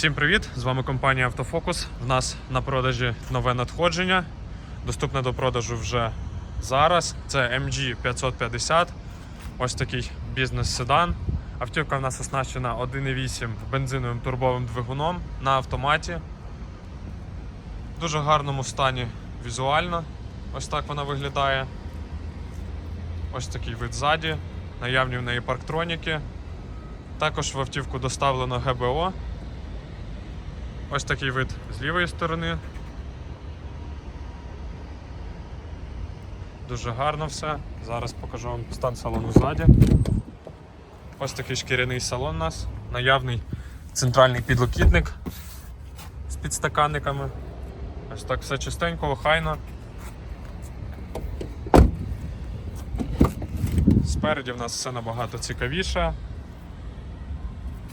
Всім привіт! З вами компанія Автофокус. В нас на продажі нове надходження. Доступне до продажу вже зараз. Це MG 550. Ось такий бізнес-седан. Автівка в нас оснащена 1.8 бензиновим турбовим двигуном на автоматі. В дуже гарному стані візуально. Ось так вона виглядає. Ось такий вид ззаді. Наявні в неї парктроніки. Також в автівку доставлено ГБО. Ось такий вид з лівої сторони. Дуже гарно все. Зараз покажу вам стан салону ззаді. Ось такий шкіряний салон у нас. Наявний центральний підлокітник з підстаканниками. Ось так все чистенько, охайно. Спереді в нас все набагато цікавіше.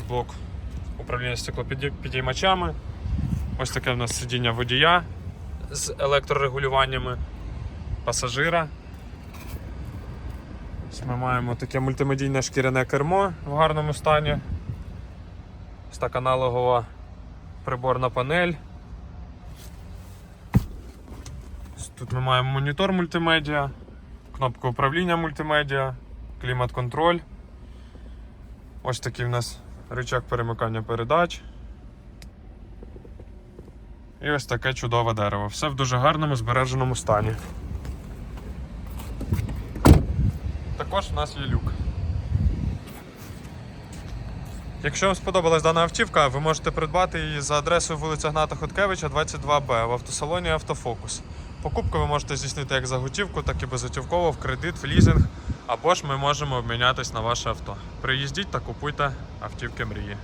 Блок управління стеклопідіймачами. Ось таке в нас сидіння водія з електрорегулюваннями пасажира. Ось Ми маємо таке мультимедійне шкіряне кермо в гарному стані. Ось так аналогова приборна панель. Ось Тут ми маємо монітор мультимедіа, кнопку управління мультимедіа, клімат-контроль. Ось такий в нас рычаг перемикання передач. І ось таке чудове дерево. Все в дуже гарному збереженому стані. Також в нас є люк. Якщо вам сподобалась дана автівка, ви можете придбати її за адресою вулиця Гната Хоткевича, 22Б в автосалоні Автофокус. Покупку ви можете здійснити як за готівку, так і безготівково в кредит, в лізинг, або ж ми можемо обмінятись на ваше авто. Приїздіть та купуйте автівки мрії.